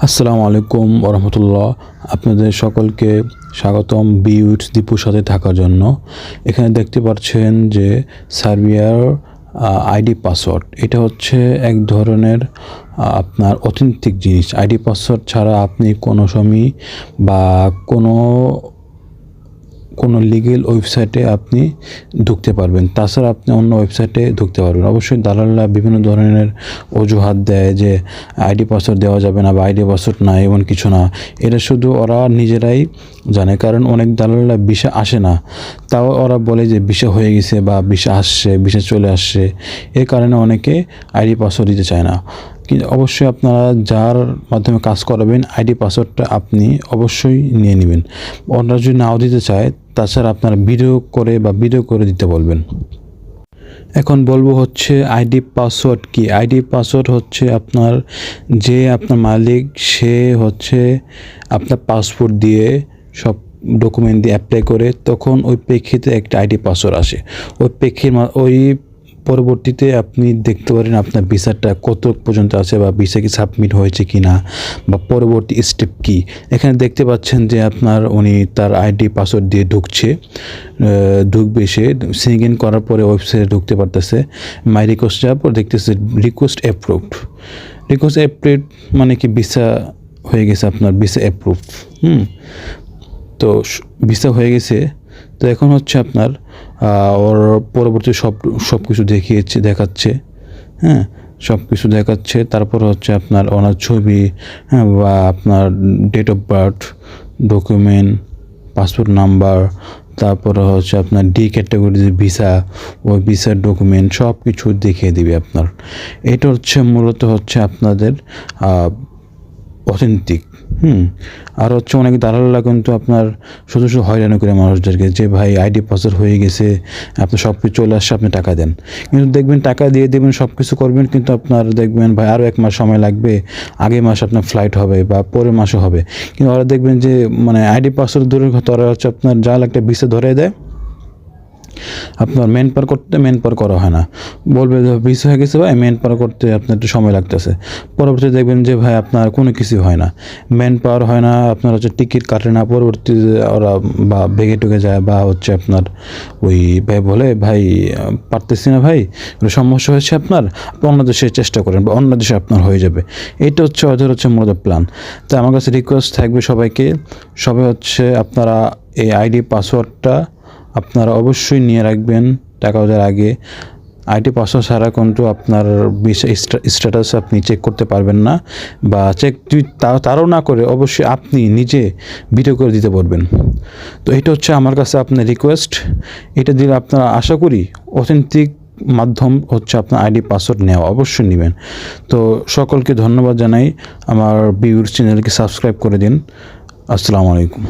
আসসালামু আলাইকুম ওরহমতুল্লাহ। আপনাদের সকলকে স্বাগতম বিউট দীপুর সাথে থাকার জন্য। এখানে দেখতে পাচ্ছেন যে সার্বিয়ার আইডি পাসওয়ার্ড। এটা হচ্ছে এক ধরনের আপনার অথেন্টিক জিনিস। আইডি পাসওয়ার্ড ছাড়া আপনি কোনো সময় বা কোনো কোনো লিগেল ওয়েবসাইটে আপনি ঢুকতে পারবেন। তাছাড়া আপনি অন্য ওয়েবসাইটে ঢুকতে পারবেন। অবশ্যই দালালরা বিভিন্ন ধরনের অজুহাত দেয় যে আইডি পাসওয়ার্ড দেওয়া যাবে না বা আইডি পাসওয়ার্ড না, এমন কিছু না। এটা শুধু ওরা নিজেরাই জানে, কারণ অনেক দালালরা বিষা আসে না। তাও ওরা বলে যে বিষা হয়ে গেছে বা বিষা আসছে, বিষা চলে আসছে। এর কারণে অনেকে আইডি পাসওয়ার্ড দিতে চায় না। অবশ্যই আপনারা যার মাধ্যমে কাজ করাবেন, আইডি, পাসওয়ার্ডটা আপনি অবশ্যই নিয়ে নেবেন। অন্যরা যদি নাও দিতে চায়, তাছাড়া আপনারা ভিডিও করে বা ভিডিও করে দিতে বলবেন। এখন বলব হচ্ছে আইডি, পাসওয়ার্ড কি? আইডি, পাসওয়ার্ড হচ্ছে আপনার যে আপনার মালিক, সে হচ্ছে আপনার পাসপোর্ট দিয়ে সব ডকুমেন্ট দিয়ে অ্যাপ্লাই করে, তখন ওই প্রেক্ষিতে একটা আইডি, পাসওয়ার্ড আসে। ওই প্রেক্ষির ওই পরবর্তীতে আপনি দেখতে পারেন আপনার ভিসাটা কত পর্যন্ত আছে বা ভিসা কি সাবমিট হয়েছে কি না বা পরবর্তী স্টেপ কি। এখানে দেখতে পাচ্ছেন যে আপনার উনি তার আইডি পাসওয়ার্ড দিয়ে ঢুকছে। ঢুকবে সে সিং ইন করার পরে ওয়েবসাইটে ঢুকতে পারতেছে। মাই রিকোয়েস্ট যাওয়ার পর দেখতেছে রিকোয়েস্ট অ্যাপ্রুভড রিকোয়েস্ট অ্যাপ্রুভ মানে কি ভিসা হয়ে গেছে আপনার, ভিসা অ্যাপ্রুভ হুম, তো ভিসা হয়ে গেছে। তো এখন হচ্ছে আপনার ওর পরবর্তী সব সব কিছু দেখিয়েছে, দেখাচ্ছে হ্যাঁ? সব কিছু দেখাচ্ছে, তারপর হচ্ছে আপনার ওনার ছবি হ্যাঁ বা আপনার date of birth document passport number তারপরে হচ্ছে আপনার ডি ক্যাটাগরি যে ভিসা ওই ভিসার ডকুমেন্ট সব কিছু দেখিয়ে দিবে আপনার। এটা হচ্ছে মূলত হচ্ছে আপনাদের অথেন্টিক হুম, আর হচ্ছে অনেক দালালরা কিন্তু আপনার শুধু শুধু হয়রানি করে মানুষদেরকে যে, ভাই, আইডি, পাসওয়ার্ড হয়ে গেছে, আপনি সব কিছু চলে আসছে, আপনি টাকা দেন। কিন্তু দেখবেন টাকা দিয়ে দেবেন সব কিছু করবেন, কিন্তু আপনার দেখবেন, ভাই আরও এক মাস সময় লাগবে, আগে মাস আপনার ফ্লাইট হবে বা পরের মাসও হবে। কিন্তু ওরা দেখবেন যে মানে আইডি, পাসওয়ার্ড দূরের কথা, ওরা হচ্ছে আপনার জাল একটা বিষে ধরে দেয়। আপনার মেন পার করতে মেন পার করা হয় না। বলবে যে, বিষ হয়ে গেছে ভাই মেন পার করতে আপনার একটু সময় লাগতেছে। পরবর্তী দেখবেন যে, ভাই, আপনার কোনো কিছু হয় না। মেন পাওয়ার হয় না, আপনার হচ্ছে টিকিট কাটে না। পরবর্তী ওরা বা বেগে টুকে যায় বা হচ্ছে আপনার ওই ভাই বলে, ভাই, পারতেছি না ভাই সমস্যা হয়েছে আপনার? আপনি অন্য দেশে চেষ্টা করেন বা অন্য দেশে আপনার হয়ে যাবে। এটা হচ্ছে ওদের হচ্ছে মূলত প্ল্যান তো আমার কাছে রিকোয়েস্ট থাকবে সবাইকে, সবাই হচ্ছে আপনারা এই আইডি পাসওয়ার্ডটা আপনারা অবশ্যই নিয়ে রাখবেন টাকা দেওয়ার আগে। আইটি পাসওয়ার্ড ছাড়া কিন্তু আপনার স্ট্যাটাস আপনি চেক করতে পারবেন না বা চেক তারও না করে অবশ্যই আপনি নিজে ভিডিও করে দিতে পারবেন। তো এটা হচ্ছে আমার কাছে আপনার রিকোয়েস্ট এটা দিলে আপনারা আশা করি অথেন্টিক মাধ্যম হচ্ছে আপনার আইডি পাসওয়ার্ড নেওয়া, অবশ্যই নেবেন। তো সকলকে ধন্যবাদ জানাই। আমার বিউর চ্যানেলকে সাবস্ক্রাইব করে দিন। আসসালামু আলাইকুম।